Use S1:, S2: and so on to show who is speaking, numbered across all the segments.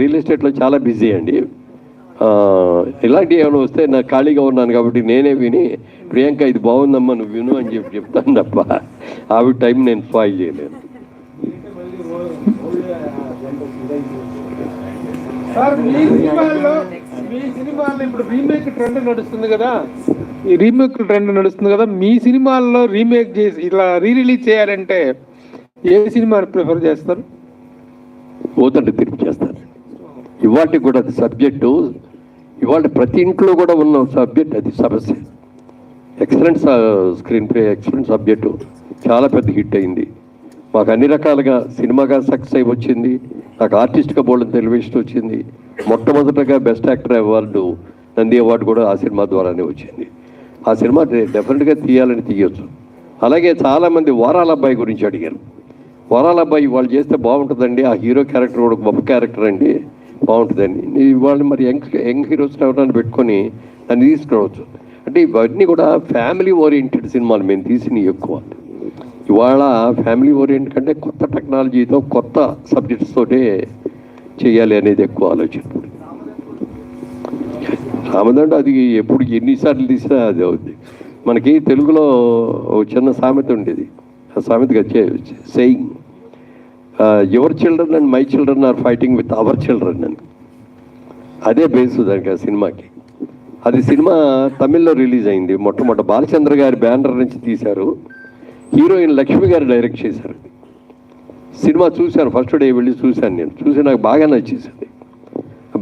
S1: Real ఎస్టేట్లో చాలా busy అండి. ఇలాంటివి ఏమైనా వస్తే నాకు ఖాళీగా ఉన్నాను కాబట్టి నేనే విని ప్రియాంక ఇది బాగుందమ్మా నువ్వు విను అని చెప్పి చెప్తాను తప్ప ఆవిడ టైం నేను స్పాయిల్ చేయలేను
S2: మీ సినిమాల్లో ఇప్పుడు రీమేక్ ట్రెండ్ నడుస్తుంది కదా. ఈ రీమేక్ ట్రెండ్ నడుస్తుంది కదా. మీ సినిమాల్లో రీమేక్ చేసి ఇట్లా రీ రిలీజ్ చేయాలంటే ఏ సినిమాని ప్రిఫర్ చేస్తారు?
S1: పోతంటే తిరిగి చేస్తాను ఇవాళ కూడా అది సబ్జెక్టు ఇవాళ ప్రతి ఇంట్లో కూడా ఉన్న సబ్జెక్ట్ అది సమస్య. Excellent screenplay excellent subject చాలా పెద్ద హిట్ అయింది. మాకు అన్ని రకాలుగా సినిమాగా సక్సెస్ అయి వచ్చింది. నాకు ఆర్టిస్ట్గా బోల్డ్ టెలివిజన్ వచ్చింది. మొట్టమొదటగా best actor award Nandi award కూడా ఆ సినిమా ద్వారానే వచ్చింది. ఆ సినిమా డెఫినెట్గా తీయాలని తీయొచ్చు. అలాగే చాలామంది వారాల అబ్బాయి గురించి అడిగారు. వరాల అబ్బాయి వాళ్ళు చేస్తే బాగుంటుందండి. ఆ హీరో క్యారెక్టర్ కూడా గొప్ప క్యారెక్టర్ అండి. బాగుంటుందని నీ- వాళ్ళు మరి యంగ్ యంగ్ హీరోస్ ఎవరైనా పెట్టుకొని దాన్ని తీసుకురావచ్చు. అంటే ఇవన్నీ కూడా ఫ్యామిలీ ఓరియంటెడ్ సినిమాలు మేము తీసినవి ఎక్కువ. ఇవాళ ఫ్యామిలీ ఓరియంట్ కంటే కొత్త టెక్నాలజీతో కొత్త సబ్జెక్ట్స్ తోటే చేయాలి అనేది ఎక్కువ ఆలోచన. రామదండ అది ఎప్పుడు ఎన్నిసార్లు తీసినా అది అవుద్ది మనకి తెలుగులో ఒక చిన్న సామెత ఉండేది. ఆ సామెతగా saying your children and my children are fighting with our children అని అదే బేస్ దానికి ఆ సినిమాకి అది సినిమా తమిళ్ళో రిలీజ్ అయింది మొట్టమొదటి బాలచంద్ర గారి బ్యానర్ నుంచి తీశారు హీరోయిన్ లక్ష్మి గారు డైరెక్ట్ చేశారు సినిమా చూశాను ఫస్ట్ డే వెళ్ళి చూశాను నేను చూసి నాకు బాగా నచ్చేసింది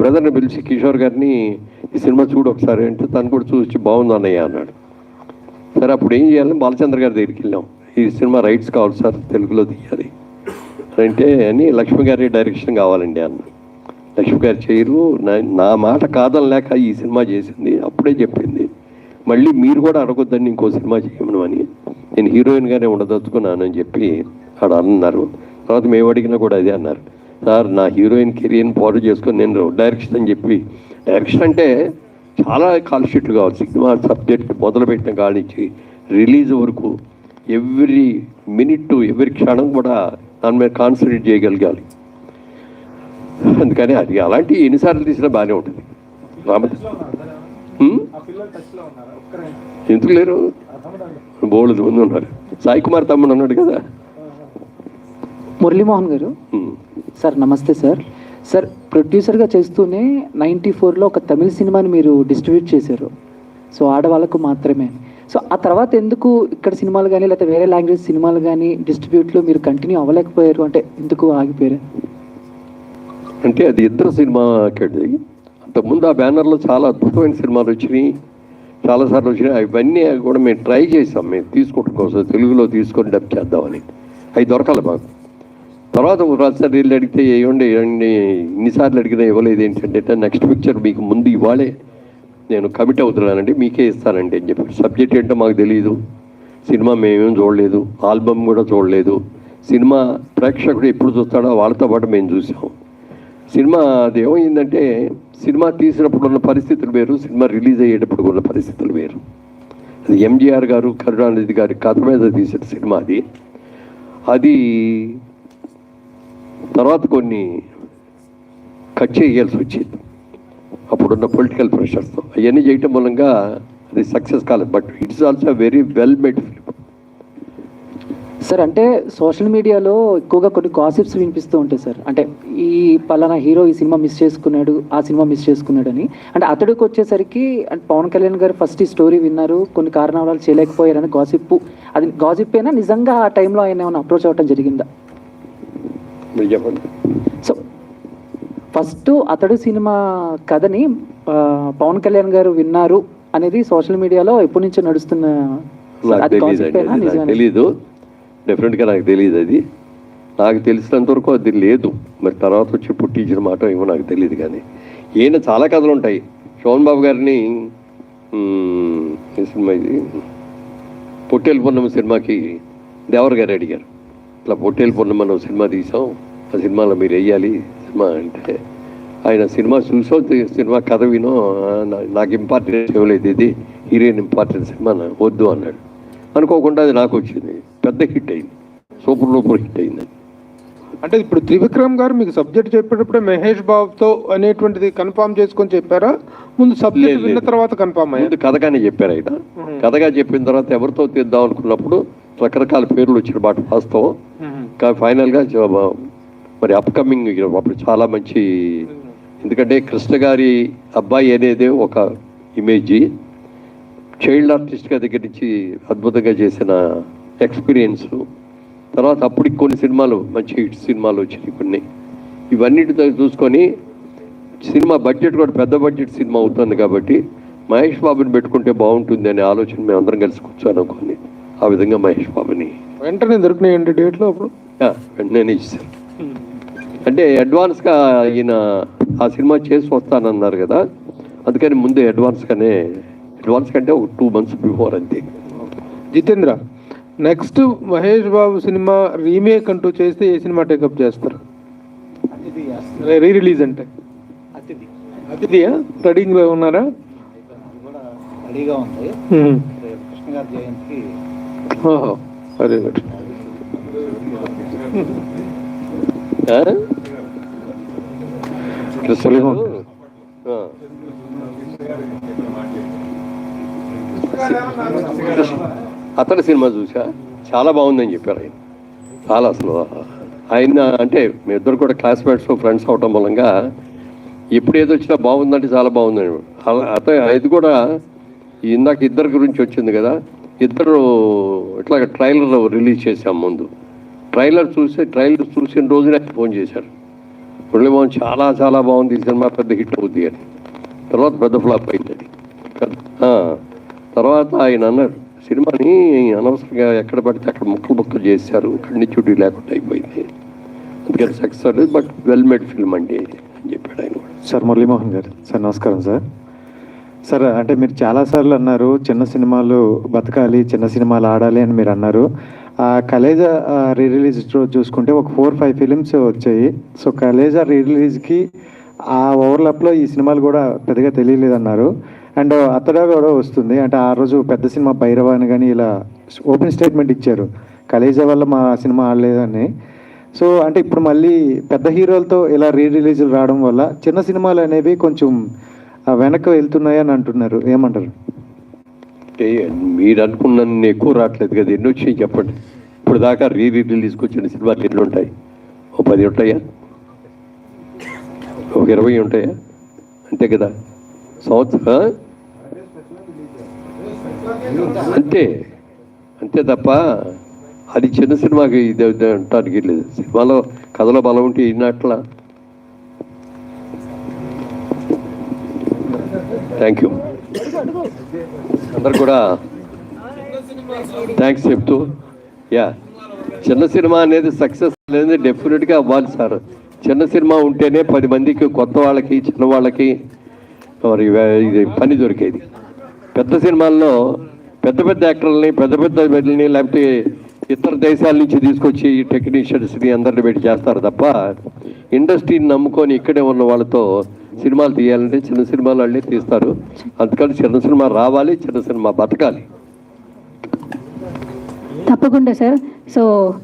S1: బ్రదర్ని పిలిచి కిషోర్ గారిని ఈ సినిమా చూడు ఒకసారి అంటే తను కూడా చూసి బాగుంది అన్నయ్య అన్నాడు. సరే అప్పుడు ఏం చేయాలని బాలచంద్ర గారి దగ్గరికి వెళ్ళాం. ఈ సినిమా రైట్స్ కావాలి సార్ తెలుగులో తీయాలి. అంటే అని లక్ష్మి గారి డైరెక్షన్ కావాలండి అన్న. లక్ష్మి గారు చేయరు నా- నా మాట కాదని లేక ఈ సినిమా చేసింది అప్పుడే చెప్పింది. మళ్ళీ మీరు కూడా అడగొద్దండి ఇంకో సినిమా చేయమను అని. నేను హీరోయిన్గానే ఉండదలుచుకున్నాను అని చెప్పి ఆడ అన్నారు. తర్వాత మేము అడిగినా కూడా అదే అన్నారు. సార్ నా హీరోయిన్ కెరియర్ని పాడు చేసుకొని నేను డైరెక్షన్ అని చెప్పి. డైరెక్షన్ అంటే చాలా కాల్ షీట్లు కావాలి. సినిమా సబ్జెక్ట్ మొదలుపెట్టిన కాడి నుంచి రిలీజ్ వరకు ఎవ్రీ మినిట్ ఎవ్రీ క్షణం కూడా దాని మీద కాన్సన్ట్రేట్ చేయగలగాలి. అందుకని అది అలాంటి ఎన్నిసార్లు తీసినా బాగానే ఉంటుంది? ఎందుకు లేరు? బోళ్ళు మంది ఉన్నారు. సాయి కుమార్ తమ్ముడు అన్నాడు కదా?
S3: మురళీమోహన్ గారు. సార్ నమస్తే సార్. సార్ ప్రొడ్యూసర్గా చేస్తూనే నైంటీ ఫోర్లో ఒక తమిళ సినిమాని మీరు డిస్ట్రిబ్యూట్ చేశారు. సో ఆడవాళ్ళకు మాత్రమే. సో ఆ తర్వాత ఎందుకు ఇక్కడ సినిమాలు కానీ లేకపోతే వేరే లాంగ్వేజ్ సినిమాలు కానీ డిస్ట్రిబ్యూట్లో మీరు కంటిన్యూ అవ్వలేకపోయారు? అంటే ఎందుకు ఆగిపోయారు?
S1: అంటే అది ఇద్దరు సినిమా అది అంతకుముందు ఆ బ్యానర్లో చాలా అద్భుతమైన సినిమాలు వచ్చినాయి. చాలాసార్లు వచ్చినాయి. అవన్నీ కూడా మేము ట్రై చేసాం. మేము తీసుకోవడం కోసం తెలుగులో తీసుకొని డబ్ చేద్దామని. అవి దొరకాలి మాకు. తర్వాత రాజసారి వీళ్ళు అడిగితే ఏమండి ఇన్నిసార్లు అడిగినా ఇవ్వలేదు. ఏంటంటే నెక్స్ట్ పిక్చర్ మీకు ముందు ఇవ్వాలి. నేను కమిట్ అవుతున్నానండి మీకే ఇస్తానండి అని చెప్పి. సబ్జెక్ట్ ఏంటో మాకు తెలియదు సినిమా మేమేం చూడలేదు. ఆల్బమ్ కూడా చూడలేదు. సినిమా ప్రేక్షకుడు ఎప్పుడు చూస్తాడో వాళ్ళతో పాటు మేము చూసాం. సినిమా అది ఏమైందంటే సినిమా తీసినప్పుడు ఉన్న పరిస్థితులు వేరు సినిమా రిలీజ్ అయ్యేటప్పుడు ఉన్న పరిస్థితులు వేరు. అది ఎంజీఆర్ గారు కరుణానిధి గారి కథ మీద తీసిన సినిమా అది. అది తర్వాత కొన్ని కట్ చేయాల్సి వచ్చింది. అప్పుడున్న పొలిటికల్ ప్రెషర్స్తో అవన్నీ చేయటం మూలంగా అది సక్సెస్ కాలేదు. But it's also very well made film
S3: sir అంటే సోషల్ మీడియాలో ఎక్కువగా కొన్ని కాసిప్స్ వినిపిస్తూ ఉంటాయి సార్ అంటే ఈ పలానా హీరో ఈ సినిమా మిస్ చేసుకున్నాడు ఆ సినిమా మిస్ చేసుకున్నాడు అని అంటే అతడికి వచ్చేసరికి అంటే పవన్ కళ్యాణ్ గారు ఫస్ట్ ఈ స్టోరీ విన్నారు కొన్ని కారణాల వల్ల చేయలేకపోయారని గాసిప్ అది గాసిప్ అయినా నిజంగా ఆ టైంలో ఆయన ఏమైనా అప్రోచ్ అవ్వటం జరిగిందా? సో ఫస్ట్ అతడు సినిమా కథని పవన్ కళ్యాణ్ గారు విన్నారు అనేది సోషల్ మీడియాలో ఎప్పటి నుంచో నడుస్తున్న?
S1: తెలీదు డెఫినెట్గా నాకు తెలియదు అది. నాకు తెలిసినంత వరకు అది లేదు. మరి తర్వాత వచ్చి పుట్టించిన మాట ఏమో నాకు తెలియదు కానీ. ఈయన చాలా కథలు ఉంటాయి. శోభన్ బాబు గారిని సినిమా ఇది. పొట్టేలు పూర్ణమ సినిమాకి దేవర్ గారు అడిగారు. ఇట్లా పొట్టేలు పూర్ణమ ఒక సినిమా తీసాం. ఆ సినిమాలో మీరు వెయ్యాలి. సినిమా అంటే. ఆయన సినిమా చూసో సినిమా కథ వినో నాకు ఇంపార్టెన్స్ ఇవ్వలేదు ఇది. హీరోయిన్ ఇంపార్టెంట్ సినిమా వద్దు అన్నాడు. అనుకోకుండా అది నాకు వచ్చింది. పెద్ద హిట్ అయింది. సూపర్ డూపర్ హిట్ అయింది
S2: అంటే ఇప్పుడు త్రివిక్రమ్ గారు మీకు సబ్జెక్ట్ చెప్పేటప్పుడే మహేష్ బాబుతో అనేటువంటిది కన్ఫర్మ్ చేసుకొని చెప్పారా? ముందు సబ్జెక్ట్ విన్న. తర్వాత కన్ఫర్మ్ అయ్యారు
S1: ముందు కథగానే చెప్పారు ఆయన. కథగా చెప్పిన తర్వాత ఎవరితో తీద్దాం అనుకున్నప్పుడు రకరకాల పేర్లు వచ్చిన మాట వాస్తవం. కానీ ఫైనల్గా మరి అప్కమింగ్ అప్పుడు చాలా మంచి ఎందుకంటే కృష్ణ గారి అబ్బాయి అనేది ఒక ఇమేజ్ చైల్డ్ ఆర్టిస్ట్గా దగ్గర నుంచి అద్భుతంగా చేసిన ఎక్స్పీరియన్స్ తర్వాత అప్పుడు కొన్ని సినిమాలు మంచి హిట్ సినిమాలు వచ్చినాయి కొన్ని. ఇవన్నిటితో చూసుకొని సినిమా బడ్జెట్ కూడా పెద్ద బడ్జెట్ సినిమా అవుతుంది కాబట్టి మహేష్ బాబుని పెట్టుకుంటే బాగుంటుంది అనే ఆలోచన మేము అందరం కలిసి కూర్చొని అనుకోని ఆ విధంగా మహేష్ బాబుని
S2: వెంటనే దొరికినాయండి డేట్లో అప్పుడు?
S1: వెంటనే ఇచ్చారు అంటే అడ్వాన్స్గా ఈయన ఆ సినిమా చేసి వస్తానన్నారు కదా అందుకని ముందే అడ్వాన్స్గానే అడ్వాన్స్ కంటే ఒక టూ మంత్స్ బిఫోర్ అంతే.
S2: Jitendra next Mahesh Babu cinema remake అంటూ చేస్తే ఏ సినిమా టేకప్ చేస్తారు? రీ రిలీజ్ అంటే? అతిథియా? స్టడింగ్లో ఉన్నారా?
S4: కూడా రెడీగా ఉంది.
S2: హ్మ్.
S4: రేపు కృష్ణ గారి జయంతికి
S2: ఓహో వెరీ గుడ్
S1: ఆ? కృష్ణ అతని సినిమా చూసా చాలా బాగుందని చెప్పారు ఆయన. చాలా అసలు. ఆయన అంటే మీ ఇద్దరు కూడా క్లాస్మేట్స్ ఫ్రెండ్స్ అవటం మూలంగా ఎప్పుడు ఏది వచ్చినా బాగుందంటే చాలా బాగుందని. అలా అత ఇది కూడా ఇందాక ఇద్దరి గురించి వచ్చింది కదా. ఇద్దరు ఇట్లా ట్రైలర్ రిలీజ్ చేశాం ముందు. ట్రైలర్ చూసి ట్రైలర్ చూసిన రోజునే ఫోన్ చేశారు. మురళీమోహన్ చాలా చాలా బాగుంది. ఈ సినిమా పెద్ద హిట్ అవుద్ది అని. తర్వాత పెద్ద ఫ్లాప్ అయింది అది తర్వాత ఆయన అన్నారు సినిమాని అనవసరంగా ఎక్కడ పడితే అక్కడ ముక్కలు ముక్కలు చేశారు. కన్ని చుట్టూ లేకుండా అయిపోయింది. అందుకని సక్సెస్ అవ్వలేదు. బట్ వెల్ మేడ్ ఫిల్మ్ అండి అని చెప్పాడు ఆయన కూడా.
S5: సార్ మురళీమోహన్ గారు. సార్ నమస్కారం సార్. సార్ అంటే మీరు చాలాసార్లు అన్నారు చిన్న సినిమాలు బతకాలి చిన్న సినిమాలు ఆడాలి అని మీరు అన్నారు. కలేజా రీ రిలీజ్ చూసుకుంటే ఒక ఫోర్ ఫైవ్ ఫిలిమ్స్ వచ్చాయి. సో కలేజా రీ రిలీజ్కి ఆ ఓవర్లాప్లో ఈ సినిమాలు కూడా పెద్దగా తెలియలేదు అన్నారు అండ్ అత్తడా కూడా వస్తుంది. అంటే ఆ రోజు పెద్ద సినిమా భైరవ అని కానీ ఇలా ఓపెన్ స్టేట్మెంట్ ఇచ్చారు. కలేజా వల్ల మా సినిమా ఆడలేదని. సో అంటే ఇప్పుడు మళ్ళీ పెద్ద హీరోలతో ఇలా రీ రిలీజ్లు రావడం వల్ల చిన్న సినిమాలు అనేవి కొంచెం వెనక్కి వెళ్తున్నాయని అంటున్నారు. ఏమంటారు?
S1: అంటే మీరు అనుకున్నన్ని ఎక్కువ రావట్లేదు కదా ఎన్ని వచ్చాయి చెప్పండి. ఇప్పుడు దాకా రీ రిలీజ్కి వచ్చిన సినిమాలు ఎన్ని ఉంటాయి? ఓ పది ఉంటాయా? ఒక ఇరవై ఉంటాయా? అంతే కదా? సంవత్సరం అంతే. అంతే తప్ప అది చిన్న సినిమాకి ఇది అంటానికి లేదు. సినిమాలో కథలో బలం ఉంటే ఇన్నట్లా. థ్యాంక్ యూ అందరు కూడా థ్యాంక్స్ చెప్తూ యా చిన్న సినిమా అనేది సక్సెస్ అనేది డెఫినెట్గా అవ్వాలి సార్. చిన్న సినిమా ఉంటేనే పది మందికి కొత్త వాళ్ళకి చిన్న వాళ్ళకి మరి ఇది పని దొరికేది. పెద్ద సినిమాల్లో పెద్ద పెద్ద యాక్టర్లని పెద్ద పెద్ద వీళ్ళని లేకపోతే ఇతర దేశాల నుంచి తీసుకొచ్చి టెక్నీషియన్స్ని అందరిని పెట్టి చేస్తారు తప్ప ఇండస్ట్రీని నమ్ముకొని ఇక్కడే ఉన్న వాళ్ళతో సినిమాలు తీయాలంటే చిన్న సినిమాలు వాళ్ళే తీస్తారు. అందుకని చిన్న సినిమా రావాలి చిన్న సినిమా బతకాలి.
S6: తప్పకుండా సార్. సో